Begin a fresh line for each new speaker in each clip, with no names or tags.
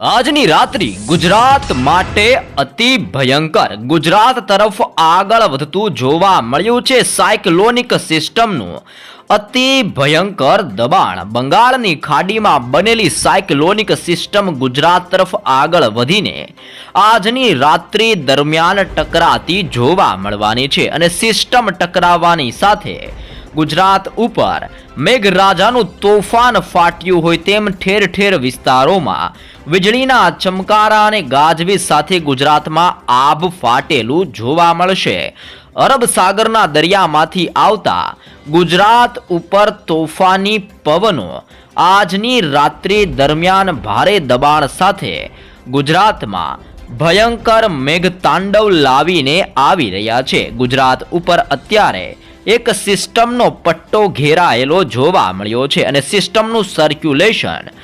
આજની રાત્રિ ગુજરાત માટે અતિ ભયંકર. ગુજરાત તરફ આગળ વધતું જોવા મળ્યું છે સાયક્લોનિક સિસ્ટમનું અતિ ભયંકર દબાણ. બંગાળની ખાડીમાં બનેલી સાયક્લોનિક સિસ્ટમ ગુજરાત તરફ આગળ વધીને આજની રાત્રિ દરમિયાન ટકરાતી જોવા મળવાની છે અને સિસ્ટમ ટકરાવવાની સાથે ગુજરાત ઉપર મેઘરાજાનું તોફાન ફાટ્યું હોય તેમ ઠેર ઠેર વિસ્તારોમાં વીજળીના ચમકારા અને ગાજવીજ સાથે ગુજરાતમાં આભ ફાટેલું જોવા મળશે. અરબ સાગરના દરિયામાંથી આવતા ગુજરાત ઉપર તોફાની પવનો આજની રાત્રિ દરમિયાન ભારે દબાણ સાથે ગુજરાતમાં ભયંકર મેઘતાંડવ લાવીને આવી રહ્યા છે. ગુજરાત ઉપર અત્યારે એક સિસ્ટમનો પટ્ટો ઘેરાયેલો જોવા મળ્યો છે અને સિસ્ટમનું સર્ક્યુલેશન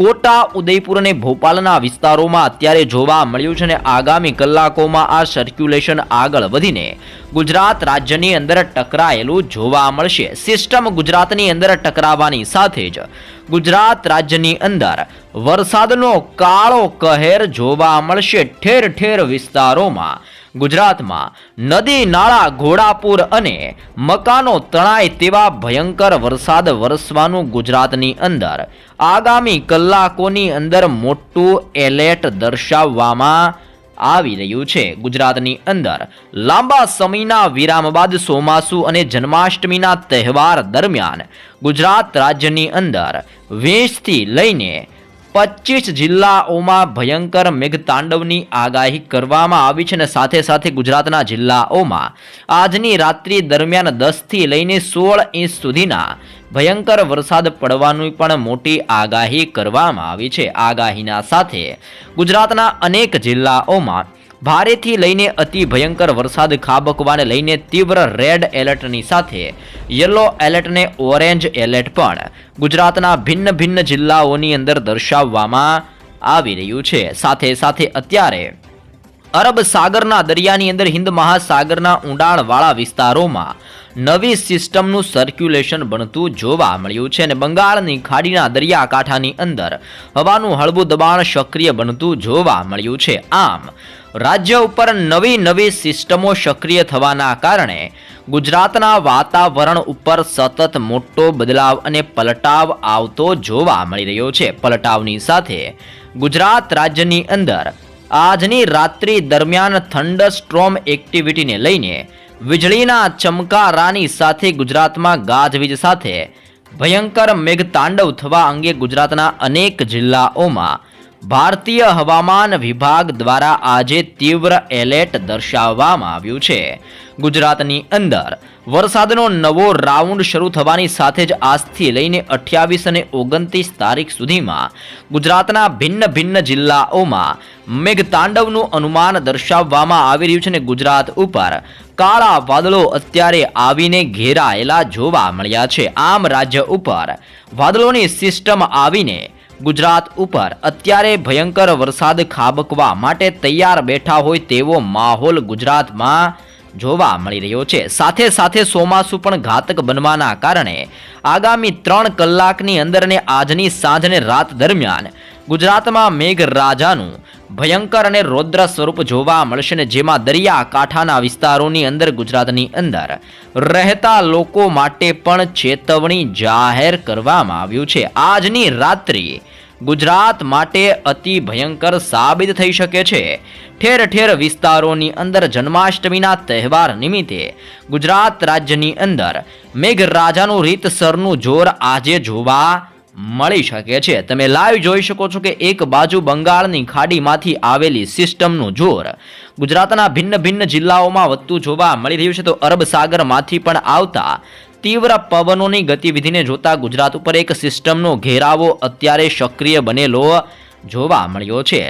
કોટા, ઉદયપુર અને ભોપાલના વિસ્તારોમાં અત્યારે જોવા મળ્યું છે અને આગામી કલાકોમાં આ સર્ક્યુલેશન આગળ વધીને ગુજરાત રાજ્યની અંદર ટકરાયેલું જોવા મળશે. સિસ્ટમ ગુજરાતની અંદર ટકરાવાની સાથે જ ગુજરાત રાજ્યની અંદર વરસાદનો કાળો કહેર જોવા મળશે ઠેર ઠેર વિસ્તારોમાં. ગુજરાતમાં નદી, નાળા, ઘોડાપુર અને મકાનો તણાય તેવા ભયંકર વરસાદ વરસવાનું ગુજરાતની અંદર. આગામી કલાકોની અંદર મોટું એલર્ટ દર્શાવવામાં આવી રહ્યું છે ગુજરાતની અંદર. લાંબા સમયના વિરામ બાદ ચોમાસુ અને જન્માષ્ટમીના તહેવાર દરમિયાન ગુજરાત રાજ્યની અંદર વીસથી લઈને પચીસ જિલ્લાઓમાં ભયંકર મેઘતાંડવની આગાહી કરવામાં આવી છે અને સાથે સાથે ગુજરાતના જિલ્લાઓમાં આજની રાત્રિ દરમિયાન દસથી લઈને સોળ ઇંચ સુધીના ભયંકર વરસાદ પડવાની પણ મોટી આગાહી કરવામાં આવી છે. આગાહીના સાથે ગુજરાતના અનેક જિલ્લાઓમાં ભારેથી લઈને અતિ ભયંકર વરસાદ ખાબકવાને લઈને તીવ્ર રેડ એલર્ટની સાથે યલો એલર્ટને ઓરેન્જ એલર્ટ પણ ગુજરાતના ભિન્ન ભિન્ન જિલ્લાઓની અંદર દર્શાવવામાં આવી રહ્યું છે. સાથે સાથે અત્યારે અરબ સાગરના દરિયાની અંદર હિન્દ મહાસાગરના ઊંડાણવાળા વિસ્તારોમાં નવી સિસ્ટમનું સર્ક્યુલેશન બનતું જોવા મળ્યું છે અને બંગાળની ખાડીના દરિયાકાંઠાની અંદર હવાનું હળવું દબાણ સક્રિય બનતું જોવા મળ્યું છે. આમ, રાજ્ય ઉપર નવી નવી સિસ્ટમો સક્રિય થવાના કારણે ગુજરાતના વાતાવરણ ઉપર સતત મોટો બદલાવ અને પલટાવ આવતો જોવા મળી રહ્યો છે. પલટાવની સાથે ગુજરાત રાજ્યની અંદર આજની રાત્રિ દરમિયાન થંડર સ્ટ્રોમ એક્ટિવિટીને લઈને વીજળીના ચમકારાની સાથે ગુજરાતમાં ગાજવીજ સાથે ભયંકર મેઘતાંડવ થવા અંગે ગુજરાતના અનેક જિલ્લાઓમાં ભારતીય હવામાન વિભાગ દ્વારા આજે તીવ્ર એલર્ટ દર્શાવવામાં આવ્યું છે. ગુજરાતની અંદર. વરસાદનો નવો રાઉન્ડ શરૂ થવાની સાથે જ આજથી લઈને અઠ્યાવીસ અને ઓગણત્રીસ તારીખ સુધીમાં ગુજરાતના ભિન્ન ભિન્ન જિલ્લાઓમાં મેઘતાંડવનું અનુમાન દર્શાવવામાં આવી રહ્યું છે અને ગુજરાત ઉપર કાળા વાદળો અત્યારે આવીને ઘેરાયેલા જોવા મળ્યા છે. આમ રાજ્ય ઉપર વાદળોની સિસ્ટમ આવીને ગુજરાત ઉપર અત્યારે ભયંકર વરસાદ ખાબકવા માટે તૈયાર બેઠા હોય તેવો માહોલ ગુજરાતમાં જોવા મળી રહ્યો છે. સાથે સાથે ચોમાસું પણ ઘાતક બનવાના કારણે આગામી ત્રણ કલાકની અંદર અને આજની સાંજને રાત દરમિયાન ગુજરાતમાં મેઘરાજાનું ભયંકર અને રૌદ્ર સ્વરૂપ જોવા મળશે ને જેમાં દરિયાકાંઠાના વિસ્તારોની અંદર ગુજરાતની અંદર રહેતા લોકો માટે પણ ચેતવણી જાહેર કરવામાં આવ્યું છે. આજની રાત્રિ ગુજરાત માટે અતિ ભયંકર સાબિત થઈ શકે છે. ઠેર ઠેર વિસ્તારોની અંદર જન્માષ્ટમીના તહેવાર નિમિત્તે ગુજરાત રાજ્યની અંદર મેઘરાજાનું રીતસરનું જોર આજે જોવા મળી શકે છે. તમે લાઈવ જોઈ શકો છો કે એક બાજુ બંગાળની ખાડીમાંથી આવેલી સિસ્ટમનું જોર ગુજરાતના ભિન્ન ભિન્ન જિલ્લાઓમાં વધતું જોવા મળી રહ્યું છે. તો અરબ સાગરમાંથી પણ આવતા તીવ્ર પવનોની ગતિવિધિને જોતા ગુજરાત ઉપર એક સિસ્ટમનો ઘેરાવો અત્યારે સક્રિય બનેલો જોવા મળ્યો છે.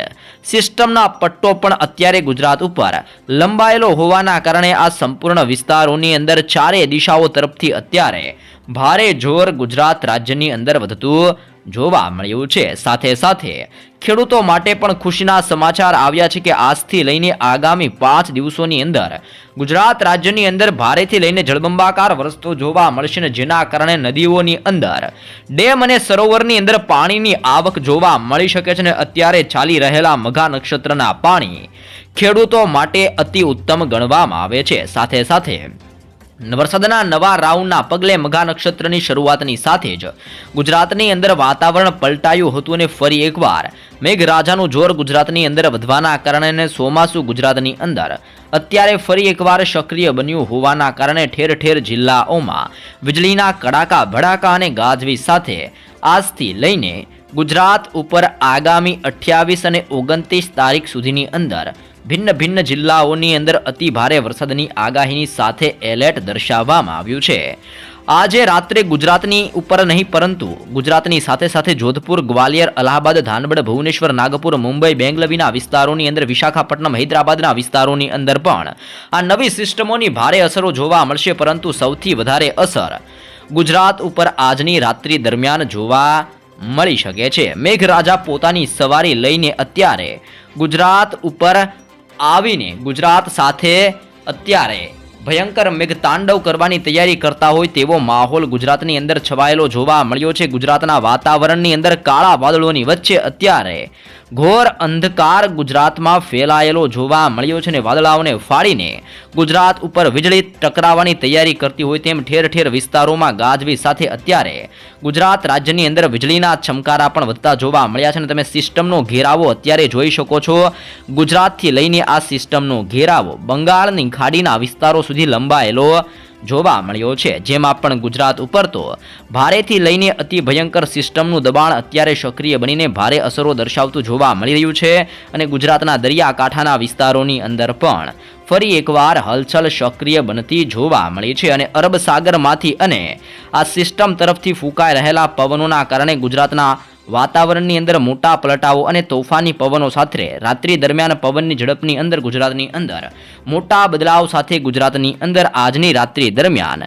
સિસ્ટમના પટ્ટો પણ અત્યારે ગુજરાત ઉપર લંબાયેલો હોવાના કારણે આ સંપૂર્ણ વિસ્તારોની અંદર ચારે દિશાઓ તરફથી અત્યારે ભારે જોર ગુજરાત રાજ્યની અંદર વધતું જોવા મળ્યું છે. સાથે સાથે ખેડૂતો માટે પણ ખુશીના સમાચાર આવ્યા છે કે આજથી લઈને આગામી પાંચ દિવસોની અંદર ગુજરાત રાજ્યની અંદર ભારેથી લઈને જળબંબાકાર વરસતો જોવા મળશે ને જેના કારણે નદીઓની અંદર ડેમ અને સરોવરની અંદર પાણીની આવક જોવા મળી શકે છે ને અત્યારે ચાલી રહેલા મઘા નક્ષત્રના પાણી ખેડૂતો માટે અતિ ઉત્તમ ગણવામાં આવે છે. સાથે સાથે વરસાદના નવા રાઉન્ડના પગલે મઘા નક્ષત્રની શરૂઆતની સાથે જ ગુજરાતની અંદર વાતાવરણ પલટાયું હતું અને ફરી એકવાર મેઘરાજાનું જોર ગુજરાતની અંદર વધવાના કારણે ચોમાસું ગુજરાતની અંદર અત્યારે ફરી એકવાર સક્રિય બન્યું હોવાના કારણે ઠેર ઠેર જિલ્લાઓમાં વીજળીના કડાકા, ભડાકા અને ગાજવી સાથે આજથી લઈને ગુજરાત ઉપર આગામી અઠ્યાવીસ અને ઓગણત્રીસ તારીખ સુધીની અંદર ભિન્ન ભિન્ન જિલ્લાઓની અંદર અતિ ભારે વરસાદની આગાહીની સાથે એલર્ટ દર્શાવવામાં આવ્યું છે. આજે રાત્રે ગુજરાતની ઉપર નહીં, પરંતુ ગુજરાતની સાથે સાથે જોધપુર, ગ્વાલિયર, અલ્હાબાદ, ધાનબડ, ભુવનેશ્વર, નાગપુર, મુંબઈ, બેંગલવીના વિસ્તારોની અંદર વિશાખાપટ્ટનમ, હૈદરાબાદના વિસ્તારોની અંદર પણ આ નવી સિસ્ટમોની ભારે અસરો જોવા મળશે, પરંતુ સૌથી વધારે અસર ગુજરાત ઉપર આજની રાત્રિ દરમિયાન જોવા મળી શકે છે. મેઘરાજા પોતાની સવારી લઈને અત્યારે ગુજરાત ઉપર આવીને ગુજરાત સાથે અત્યારે ભયંકર મેઘતાંડવ કરવાની તૈયારી કરતા હોય તેવો માહોલ ગુજરાતની અંદર છવાયેલો જોવા મળ્યો છે. ગુજરાતના વાતાવરણની અંદર કાળા વાદળોની વચ્ચે અત્યારે ઘોર અંધકાર ગુજરાતમાં ફેલાયેલો જોવા મળ્યો છે ને વાદળાઓને ફાડીને ગુજરાત ઉપર વીજળી ટકરાવવાની તૈયારી કરતી હોય તેમ ઠેર ઠેર વિસ્તારોમાં ગાજવી સાથે અત્યારે ગુજરાત રાજ્યની અંદર વીજળીના છમકારા પણ વધતા જોવા મળ્યા છે અને તમે સિસ્ટમનો ઘેરાવો અત્યારે જોઈ શકો છો. ગુજરાતથી લઈને આ સિસ્ટમનો ઘેરાવો બંગાળની ખાડીના વિસ્તારો સુધી લંબાયેલો જોવા મળ્યો છે. જેમાં પણ ગુજરાત ઉપર તો ભારેથી લઈને અતિ ભયંકર સિસ્ટમનું દબાણ અત્યારે સક્રિય બનીને ભારે અસરો દર્શાવતું જોવા મળી રહ્યું છે અને ગુજરાતના દરિયાકાંઠાના વિસ્તારોની અંદર પણ ફરી એકવાર હલચલ સક્રિય બનતી જોવા મળી છે અને અરબ સાગરમાંથી અને આ સિસ્ટમ તરફથી ફૂંકાઈ રહેલા પવનોના કારણે ગુજરાતના વાતાવરણની અંદર મોટા પલટાઓ અને તોફાની પવનો સાથે રાત્રિ દરમિયાન પવનની ઝડપની અંદર ગુજરાતની અંદર મોટા બદલાવ સાથે ગુજરાતની અંદર આજની રાત્રિ દરમિયાન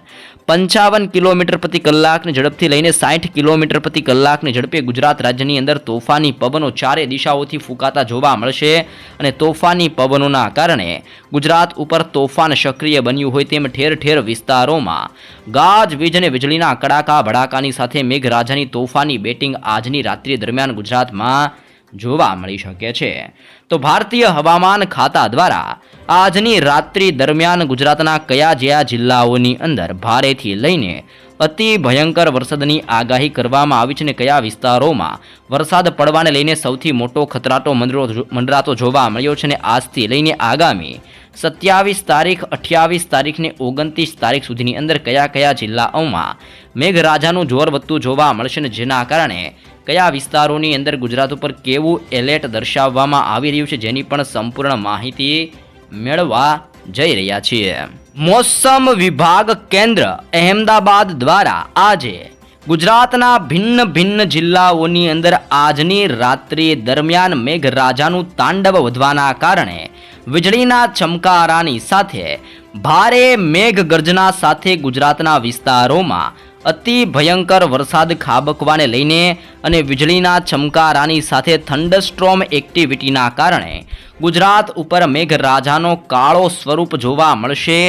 પંચાવન કિલોમીટર પ્રતિ કલાકની ઝડપથી લઈને સાઠ કિલોમીટર પ્રતિ કલાકની ઝડપે ગુજરાત રાજ્યની અંદર તોફાની પવનો ચારે દિશાઓથી ફૂંકાતા જોવા મળશે અને તોફાની પવનોના કારણે ગુજરાત ઉપર તોફાન સક્રિય બન્યું હોય તેમ ઠેર ઠેર વિસ્તારોમાં ગાજવીજ અને વીજળીના કડાકા, ભડાકાની સાથે મેઘરાજાની તોફાની બેટિંગ આજની રાત્રિ દરમિયાન ગુજરાતમાં જોવા મળી શકે છે. તો ભારતીય હવામાન ખાતા દ્વારા આજની રાત્રિ દરમિયાન ગુજરાતના કયા જ્યાં જિલ્લાઓની અંદર ભારેથી લઈને અતિ ભયંકર વરસાદની આગાહી કરવામાં આવી છે અને કયા વિસ્તારોમાં વરસાદ પડવાને લઈને સૌથી મોટો ખતરાટો મંડરો- મંડરાતો જોવા મળ્યો છે અને આજથી લઈને આગામી સત્યાવીસ તારીખ, અઠ્યાવીસ તારીખને ઓગણત્રીસ તારીખ સુધીની અંદર કયા કયા જિલ્લાઓમાં મેઘરાજાનું જોર વધતું જોવા મળશે ને જેના કારણે કયા વિસ્તારોની અંદર ગુજરાત ઉપર કેવું એલર્ટ દર્શાવવામાં આવી રહ્યું છે જેની પણ સંપૂર્ણ માહિતી મેળવા જઈ રહ્યા છીએ. મોસમ વિભાગ કેન્દ્ર અહેમદાબાદ દ્વારા આજે ગુજરાતના ભિન્ન ભિન્ન જિલ્લાઓની અંદર આજની રાત્રિ દરમિયાન મેઘરાજાનું તાંડવ વધવાના કારણે વીજળીના ચમકારાની સાથે ભારે મેઘ ગર્જના સાથે ગુજરાતના વિસ્તારોમાં અતિ ભયંકર વરસાદ ખાબકવાને લઈને અને વીજળીના ચમકારાની સાથે થંડરસ્ટ્રોમ એક્ટિવિટીના કારણે ગુજરાત ઉપર મેઘરાજાનો કાળો સ્વરૂપ જોવા મળશે.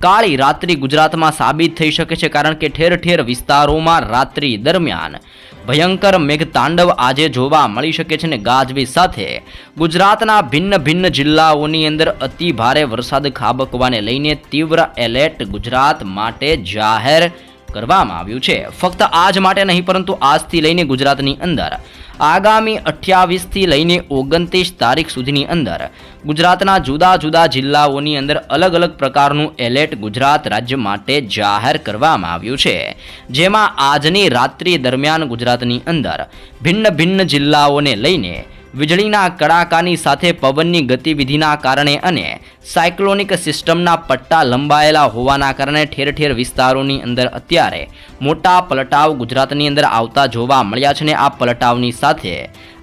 કાળી રાત્રિ ગુજરાતમાં સાબિત થઈ શકે છે કારણ કે ઠેર ઠેર વિસ્તારોમાં રાત્રિ દરમિયાન ભયંકર મેઘતાંડવ આજે જોવા મળી શકે છે ને ગાજવીજ સાથે ગુજરાતના ભિન્ન ભિન્ન જિલ્લાઓની અંદર અતિ ભારે વરસાદ ખાબકવાને લઈને તીવ્ર એલર્ટ ગુજરાત માટે જાહેર કરવામાં આવ્યું છે. ફક્ત આજ માટે નહીં, પરંતુ આજથી લઈને ગુજરાતની અંદર. આગામી અઠ્યાવીસથી લઈને ઓગણત્રીસ તારીખ સુધીની અંદર ગુજરાતના જુદા જુદા જિલ્લાઓની અંદર અલગ અલગ પ્રકારનું એલર્ટ ગુજરાત રાજ્ય માટે જાહેર કરવામાં આવ્યું છે. જેમાં આજની રાત્રિ દરમિયાન ગુજરાતની અંદર ભિન્ન ભિન્ન જિલ્લાઓને લઈને વીજળીના કડાકાની સાથે પવનની ગતિવિધિના કારણે અને સાયક્લોનિક સિસ્ટમના પટ્ટા લંબાયેલા હોવાના કારણે ઠેર ઠેર વિસ્તારોની અંદર અત્યારે મોટા પલટાવ ગુજરાતની અંદર આવતા જોવા મળ્યા છે ને આ પલટાવની સાથે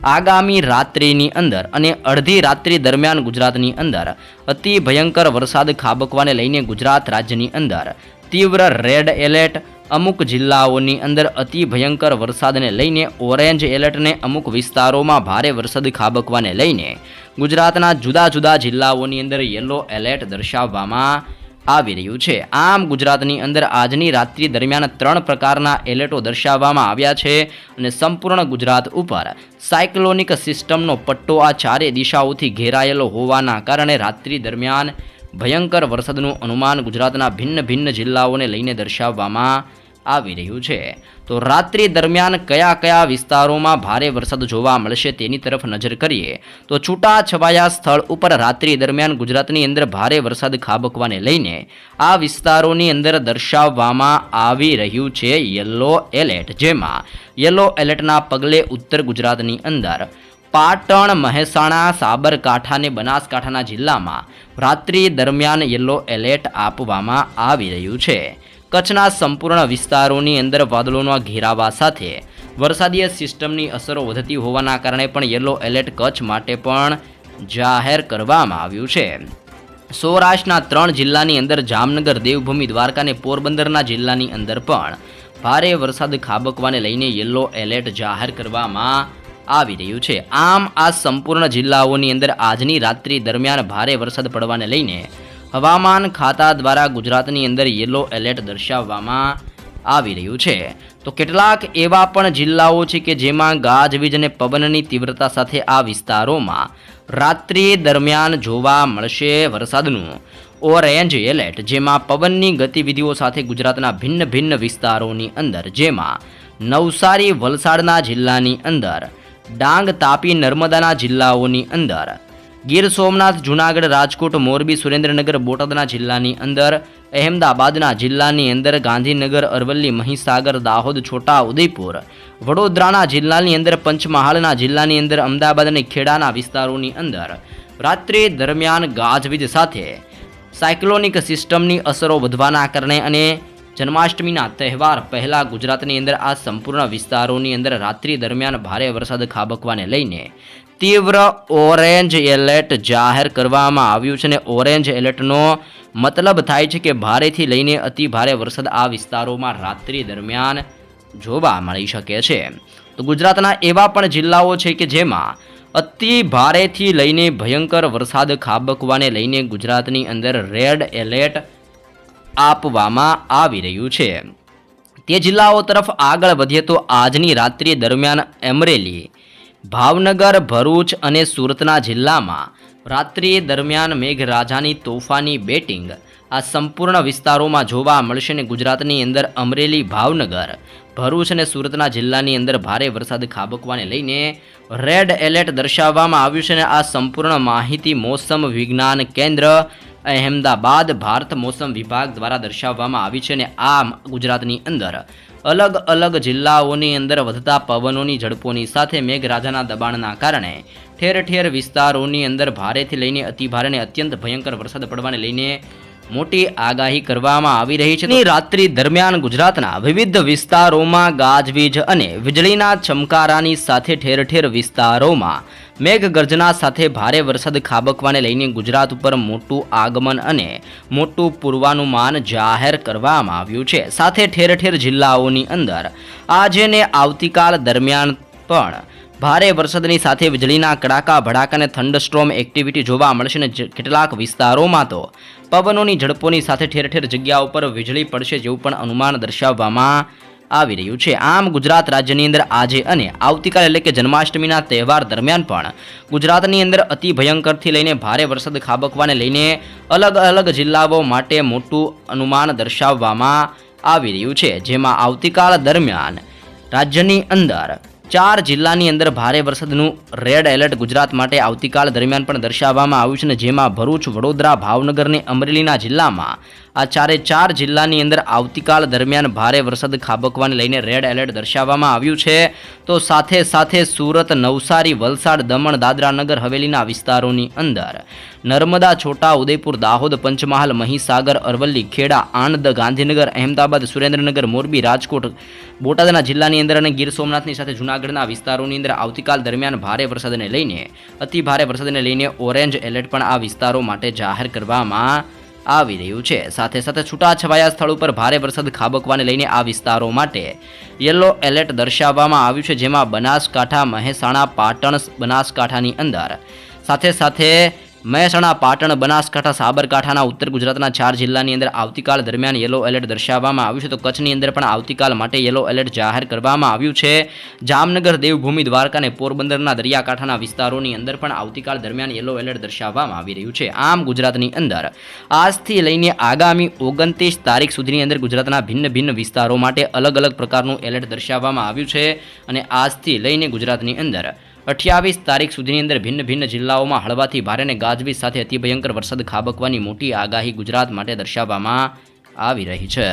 આગામી રાત્રિની અંદર અને અડધી રાત્રિ દરમિયાન ગુજરાતની અંદર અતિ ભયંકર વરસાદ ખાબકવાને લઈને ગુજરાત રાજ્યની અંદર તીવ્ર રેડ એલર્ટ અમુક જિલ્લાઓની અંદર અતિ ભયંકર વરસાદને લઈને ઓરેન્જ એલર્ટને અમુક વિસ્તારોમાં ભારે વરસાદ ખાબકવાને લઈને ગુજરાતના જુદા જુદા જિલ્લાઓની અંદર યલો એલર્ટ દર્શાવવામાં આવી રહ્યું છે. આમ ગુજરાતની અંદર આજની રાત્રિ દરમિયાન ત્રણ પ્રકારના એલર્ટો દર્શાવવામાં આવ્યા છે અને સંપૂર્ણ ગુજરાત ઉપર સાયક્લોનિક સિસ્ટમનો પટ્ટો આ ચારે દિશાઓથી ઘેરાયેલો હોવાના કારણે રાત્રિ દરમિયાન ભયંકર વરસાદનું અનુમાન ગુજરાતના ભિન્ન ભિન્ન જિલ્લાઓને લઈને દર્શાવવામાં આવી રહ્યું છે. તો રાત્રિ દરમિયાન કયા કયા વિસ્તારોમાં ભારે વરસાદ જોવા મળશે તેની તરફ નજર કરીએ. તો છૂટા છવાયા સ્થળ ઉપર રાત્રિ દરમિયાન ગુજરાતની અંદર ભારે વરસાદ ખાબકવાને લઈને આ વિસ્તારોની અંદર દર્શાવવામાં આવી રહ્યું છે યલો એલર્ટ, જેમાં યલો એલર્ટના પગલે ઉત્તર ગુજરાતની અંદર પાટણ, મહેસાણા સાબરકાંઠા અને બનાસકાંઠાના જિલ્લામાં રાત્રિ દરમિયાન યલો એલર્ટ આપવામાં આવી રહ્યું છે. કચ્છના સંપૂર્ણ વિસ્તારોની અંદર વાદળોના ઘેરાવા સાથે વરસાદીય સિસ્ટમની અસરો વધતી હોવાના કારણે પણ યલો એલર્ટ કચ્છ માટે પણ જાહેર કરવામાં આવ્યું છે. સૌરાષ્ટ્રના ત્રણ જિલ્લાની અંદર જામનગર, દેવભૂમિ, દ્વારકા અને પોરબંદરના જિલ્લાની અંદર પણ ભારે વરસાદ ખાબકવાને લઈને યલો એલર્ટ જાહેર કરવામાં આવી રહ્યું છે. આમ આ સંપૂર્ણ જિલ્લાઓની અંદર આજની રાત્રિ દરમિયાન ભારે વરસાદ પડવાને લઈને હવામાન ખાતા દ્વારા ગુજરાતની અંદર યલો એલર્ટ દર્શાવવામાં આવી રહ્યું છે. તો કેટલાક એવા પણ જિલ્લાઓ છે કે જેમાં ગાજવીજ અને પવનની તીવ્રતા સાથે આ વિસ્તારોમાં રાત્રિ દરમિયાન જોવા મળશે વરસાદનું. ઓરેન્જ એલર્ટ, જેમાં પવનની ગતિવિધિઓ સાથે ગુજરાતના ભિન્ન ભિન્ન વિસ્તારોની અંદર, જેમાં નવસારી, વલસાડના જિલ્લાની અંદર ડાંગ તાપી નર્મદાના જિલ્લાઓની અંદર. ગીર સોમનાથ, જૂનાગઢ, રાજકોટ, મોરબી, સુરેન્દ્રનગર, બોટાદના જિલ્લાની અંદર. અહેમદાબાદના જિલ્લાની અંદર ગાંધીનગર, અરવલ્લી, મહીસાગર, દાહોદ, છોટા, ઉદયપુર. વડોદરાના જિલ્લાની અંદર પંચમહાલના જિલ્લાની અંદર અમદાવાદ અને ખેડાના વિસ્તારોની અંદર. રાત્રિ દરમિયાન ગાજવીજ સાથે. સાયક્લોનિક સિસ્ટમની અસરો વધવાના કારણે અને જન્માષ્ટમીના તહેવાર પહેલાં ગુજરાતની અંદર આ સંપૂર્ણ વિસ્તારોની અંદર રાત્રિ દરમિયાન ભારે વરસાદ ખાબકવાને લઈને તીવ્ર ઓરેન્જ એલર્ટ જાહેર કરવામાં આવ્યું છે અને ઓરેન્જ એલર્ટનો મતલબ થાય છે કે ભારેથી લઈને અતિ ભારે વરસાદ આ વિસ્તારોમાં રાત્રિ દરમિયાન જોવા મળી શકે છે. તો ગુજરાતના એવા પણ જિલ્લાઓ છે કે જેમાં અતિ ભારેથી લઈને ભયંકર વરસાદ ખાબકવાને લઈને ગુજરાતની અંદર રેડ એલર્ટ આપવામાં આવી રહ્યું છે. તે જિલ્લાઓ તરફ આગળ વધીએ તો આજની રાત્રિ દરમિયાન અમરેલી, ભાવનગર, ભરૂચ અને સુરતના જિલ્લામાં રાત્રિ દરમિયાન મેઘરાજાની તોફાની બેટિંગ આ સંપૂર્ણ વિસ્તારોમાં જોવા મળશે અને ગુજરાતની અંદર અમરેલી, ભાવનગર, ભરૂચ અને સુરતના જિલ્લાની અંદર ભારે વરસાદ ખાબકવાને લઈને રેડ એલર્ટ દર્શાવવામાં આવ્યું છે અને આ સંપૂર્ણ માહિતી, મોસમ વિજ્ઞાન કેન્દ્ર અહેમદાબાદ ભારત મોસમ વિભાગ દ્વારા દર્શાવવામાં આવી છે અને આમ ગુજરાતની અંદર અલગ અલગ જિલ્લાઓની અંદર વધતા પવનોની ઝડપોની સાથે મેઘરાજાના દબાણના કારણે ઠેર ઠેર વિસ્તારોની અંદર ભારેથી લઈને અતિભારે અને અત્યંત ભયંકર વરસાદ પડવાને લઈને મોટી આગાહી કરવામાં આવી રહી છે. રાત્રિ દરમિયાન ગુજરાતના વિવિધ વિસ્તારોમાં ગાજવીજ અને વીજળીના ચમકારાની સાથે ઠેર ઠેર વિસ્તારોમાં મેઘગર્જના સાથે ભારે વરસાદ ખાબકવાને લઈને ગુજરાત ઉપર મોટું આગમન અને મોટું પૂર્વાનુમાન જાહેર કરવામાં આવ્યું છે. સાથે ઠેર ઠેર જિલ્લાઓની અંદર આજે ને આવતીકાલ દરમિયાન પણ ભારે વરસાદની સાથે વીજળીના કડાકા, ભડાકા અને થંડસ્ટ્રોમ એક્ટિવિટી જોવા મળશે અને કેટલાક વિસ્તારોમાં તો પવનોની ઝડપોની સાથે ઠેર ઠેર જગ્યાઓ પર વીજળી પડશે જેવું પણ અનુમાન દર્શાવવામાં આવી રહ્યું છે. આમ ગુજરાત રાજ્યની અંદર આજે અને આવતીકાલે એટલે કે જન્માષ્ટમીના તહેવાર દરમિયાન પણ ગુજરાતની અંદર અતિ ભયંકરથી લઈને ભારે વરસાદ ખાબકવાને લઈને અલગ અલગ જિલ્લાઓ માટે મોટું અનુમાન દર્શાવવામાં આવી રહ્યું છે. જેમાં આવતીકાલ દરમિયાન રાજ્યની અંદર ચાર જિલ્લાની અંદર ભારે વરસાદનું રેડ એલર્ટ ગુજરાત માટે આવતીકાલ દરમિયાન પણ દર્શાવવામાં આવ્યું છે ને જેમાં ભરૂચ, વડોદરા, ભાવનગર અને અમરેલીના જિલ્લામાં આ ચારે ચાર જિલ્લાની અંદર આવતીકાલ દરમિયાન ભારે વરસાદ ખાબકવાને લઈને રેડ એલર્ટ દર્શાવવામાં આવ્યું છે. તો સાથે સાથે સુરત, નવસારી, વલસાડ, દમણ, દાદરા નગર, હવેલીના વિસ્તારોની અંદર નર્મદા, છોટા, ઉદયપુર, દાહોદ, પંચમહાલ, મહીસાગર, અરવલ્લી, ખેડા, આણંદ, ગાંધીનગર, અહેમદાબાદ, સુરેન્દ્રનગર, મોરબી, રાજકોટ, બોટાદના જિલ્લાની અંદર અને ગીર સોમનાથની સાથે જૂનાગઢના વિસ્તારોની અંદર આવતીકાલ દરમિયાન ભારે વરસાદને લઈને અતિ ભારે વરસાદને લઈને ઓરેન્જ એલર્ટ પણ આ વિસ્તારો માટે જાહેર કરવામાં આવી રહ્યું છે. સાથે સાથે છૂટાછવાયા સ્થળ ઉપર ભારે વરસાદ ખાબકવાને લઈને આ વિસ્તારો માટે યલો એલર્ટ દર્શાવવામાં આવ્યું છે, જેમાં બનાસકાંઠા, મહેસાણા, પાટણ, બનાસકાંઠાની અંદર. સાથે સાથે મહેસાણા, પાટણ, બનાસકાંઠા, સાબરકાંઠાના ઉત્તર ગુજરાતના ચાર જિલ્લાની અંદર આવતીકાલ દરમિયાન યલો એલર્ટ દર્શાવવામાં આવ્યું છે. તો કચ્છની અંદર પણ આવતીકાલ માટે યલો એલર્ટ જાહેર કરવામાં આવ્યું છે. જામનગર, દેવભૂમિ, દ્વારકા અને પોરબંદરના દરિયાકાંઠાના વિસ્તારોની અંદર પણ આવતીકાલ દરમિયાન યલો એલર્ટ દર્શાવવામાં આવી રહ્યું છે. આમ ગુજરાતની અંદર આજથી લઈને આગામી ઓગણત્રીસ તારીખ સુધીની અંદર ગુજરાતના ભિન્ન ભિન્ન વિસ્તારો માટે અલગ અલગ પ્રકારનું એલર્ટ દર્શાવવામાં આવ્યું છે અને આજથી લઈને ગુજરાતની અંદર અઠ્યાવીસ તારીખ સુધીની અંદર ભિન્ન ભિન્ન જિલ્લાઓમાં હળવાથી ભારે અને ગાજવીજ સાથે અતિભયંકર વરસાદ ખાબકવાની મોટી આગાહી ગુજરાત માટે દર્શાવવામાં આવી રહી છે.